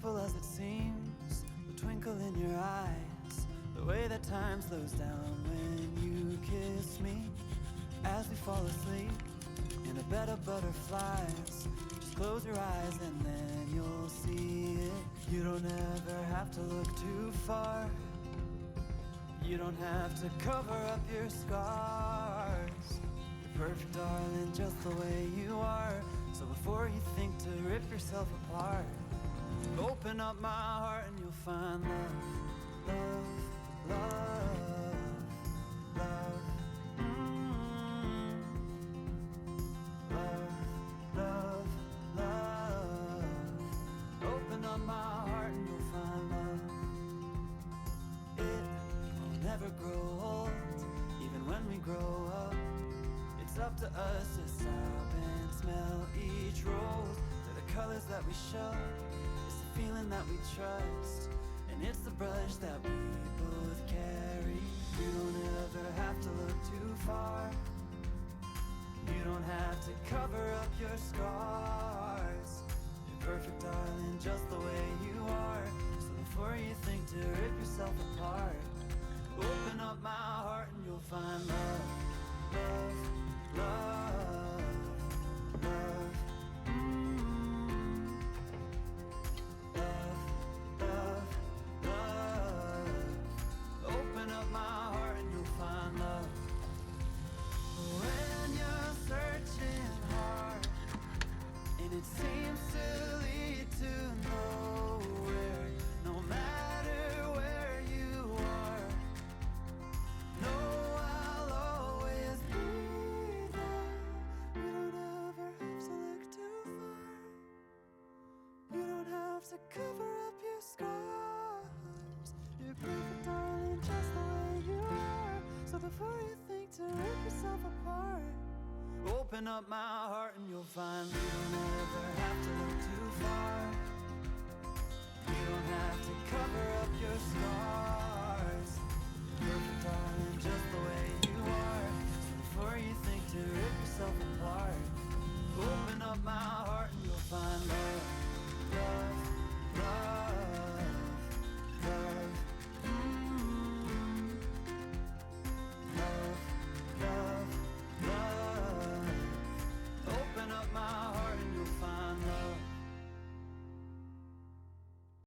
simple as it seems, the twinkle in your eyes, the way that time slows down when you kiss me. As we fall asleep in a bed of butterflies, just close your eyes and then you'll see it. You don't ever have to look too far. You don't have to cover up your scars. You're perfect, darling, just the way you are. So before you think to rip yourself apart, open up my heart and you'll find love, love, love, love. Mm. Love, love, love. Open up my heart and you'll find love. It will never grow old, even when we grow up. It's up to us to stop and smell each rose. They're the colors that we show, feeling that we trust, and it's the brush that we both carry. You don't ever have to look too far. You don't have to cover up your scars. You're perfect, darling, just the way you are. So before you think to rip yourself apart, open up my heart and you'll find love, open up my heart and you'll find you don't ever have to look too far. You don't have to cover up your